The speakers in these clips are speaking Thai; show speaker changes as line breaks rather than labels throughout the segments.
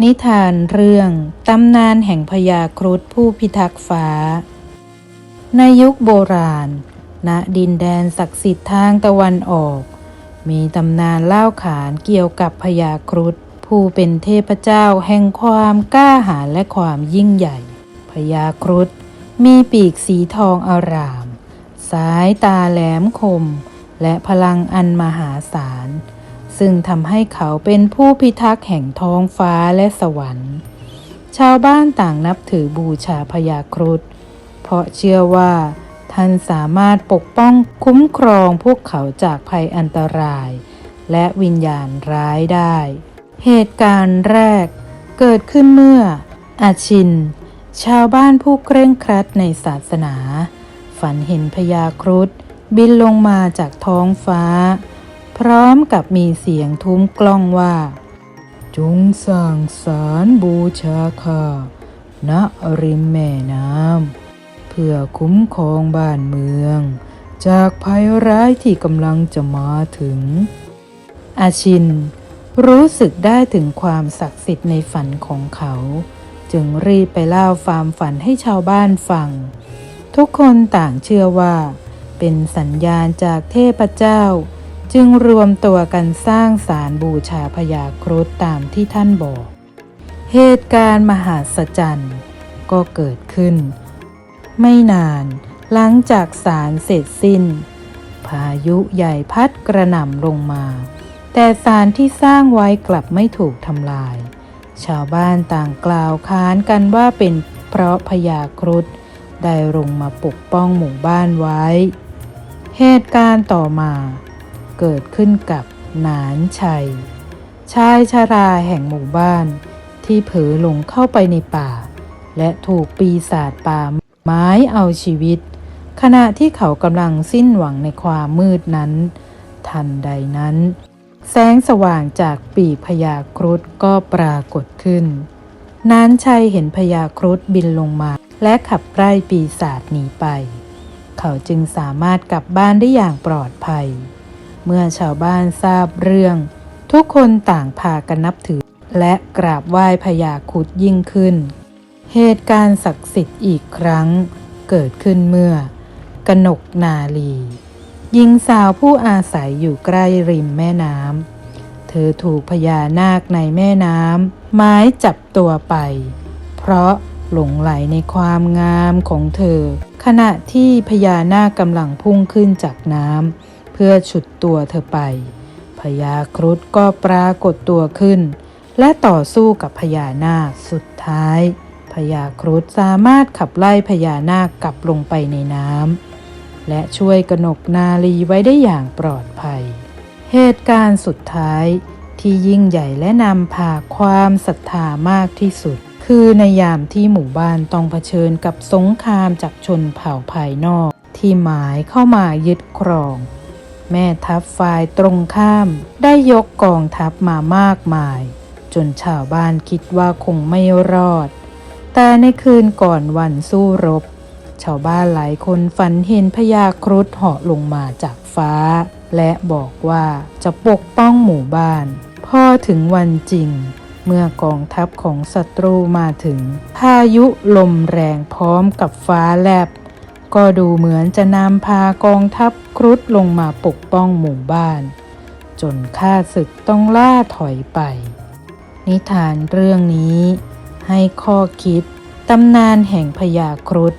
นิทานเรื่องตำนานแห่งพญาครุฑผู้พิทักษ์ฟ้า ในยุคโบราณ ณ ดินแดนศักดิ์สิทธิ์ทางตะวันออก มีตำนานเล่าขานเกี่ยวกับพญาครุฑผู้เป็นเทพเจ้าแห่งความกล้าหาญและความยิ่งใหญ่ พญาครุฑมีปีกสีทองอาราม สายตาแหลมคม และพลังอันมหาศาล ซึ่งทำให้เขาเป็นผู้พิทักษ์แห่งท้องฟ้าและสวรรค์ ชาวบ้านต่างนับถือบูชาพญาครุฑเพราะเชื่อว่า ท่านสามารถปกป้องคุ้มครองพวกเขาจากภัยอันตราย และวิญญาณร้ายได้ เหตุการณ์แรก เกิดขึ้นเมื่อ อาชิน ชาวบ้านผู้เคร่งครัดในศาสนา ฝันเห็นพญาครุฑบินลงมาจากท้องฟ้า ร้อมกับมีเสียงทุ้มกล้องว่า จงสร้างสารบูชาข้าณริมแม่น้ำเพื่อคุ้มครองบ้านเมือง จากภัยร้ายที่กำลังจะมาถึง อาชินรู้สึกได้ถึงความศักดิ์สิทธิ์ในฝันของเขา จึงรีบไปเล่าความฝันให้ชาวบ้านฟัง ทุกคนต่างเชื่อว่า เป็นสัญญาณจากเทพเจ้า จึงรวมตัวกันสร้างสารบูชาพญาครุฑตามที่ท่านบอก เหตุการณ์มหาศจรรย์ก็เกิดขึ้น ไม่นานหลังจากสารเสร็จสิ้น พายุใหญ่พัดกระหน่ำลงมา แต่สารที่สร้างไว้กลับไม่ถูกทำลาย ชาวบ้านต่างกล่าวค้านกันว่าเป็นเพราะพญาครุฑได้ลงมาปกป้องหมู่บ้านไว้ เหตุการณ์ต่อมา เกิดขึ้นกับหนานชัย ชายชาราแห่งหมู่บ้าน ที่เผลอหลงเข้าไปในป่า และถูกปีศาจป่าไม้เอาชีวิต ขณะที่เขากำลังสิ้นหวังในความมืดนั้น ทันใดนั้น แสงสว่างจากปีพญาครุฑก็ปรากฏขึ้นนานชัยเห็นพญาครุฑบินลงมา และขับไล่ปีศาจหนีไป เขาจึงสามารถกลับบ้านได้อย่างปลอดภัย เมื่อชาวบ้านทราบเรื่อง ทุกคนต่างพากันนับถือ และกราบไหว้พญาครุฑยิ่งขึ้น เหตุการณ์ศักดิ์สิทธิ์อีกครั้ง เกิดขึ้นเมื่อกนกนาลีหญิงสาวผู้อาศัยอยู่ใกล้ริมแม่น้ำ เธอถูกพญานาคในแม่น้ำไม้จับตัวไป เพราะหลงไหลในความงามของเธอ ขณะที่พญานาคกำลังพุ่งขึ้นจากน้ำ พื่อฉุดตัวเธอไป พญาครุฑก็ปรากฏตัวขึ้น และต่อสู้กับพญานาคสุดท้ายพญาครุฑสามารถขับไล่พญานาคกลับลงไปในน้ำและช่วยกนกนาลีไว้ได้อย่างปลอดภัย เหตุการณ์สุดท้ายที่ยิ่งใหญ่และนำพาความศรัทธามากที่สุด คือในยามที่หมู่บ้านต้องเผชิญกับสงครามจากชนเผ่าภายนอก ที่หมายเข้ามายึดครอง แม่ทัพฝ่ายตรงข้าม ได้ยกกองทัพมามากมาย จนชาวบ้านคิดว่าคงไม่รอด แต่ในคืนก่อนวันสู้รบ ชาวบ้านหลายคนฝันเห็นพญาครุฑเหาะลงมาจากฟ้า และบอกว่าจะปกป้องหมู่บ้าน พอถึงวันจริง เมื่อกองทัพของศัตรูมาถึง พายุลมแรงพร้อมกับฟ้าแลบ ก็ดูเหมือนจะนำพากองทัพครุฑลงมาปกป้องหมู่บ้าน จนข้าศึกต้องล่าถอยไป นิทานเรื่องนี้ให้ข้อคิดตำนานแห่งพญาครุฑ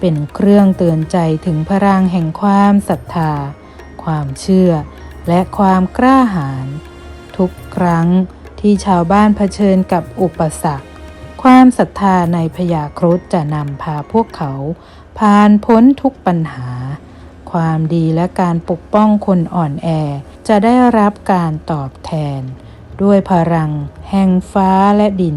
เป็นเครื่องเตือนใจถึงพลังแห่งความศรัทธา ความเชื่อ และความกล้าหาญทุกครั้งที่ชาวบ้านเผชิญกับอุปสรรค ความศรัทธาในพยาครุฑจะนำพาพวกเขาผ่านพ้นทุกปัญหา ความดีและการปกป้องคนอ่อนแอ จะได้รับการตอบแทน ด้วยพลังแห่งฟ้าและดิน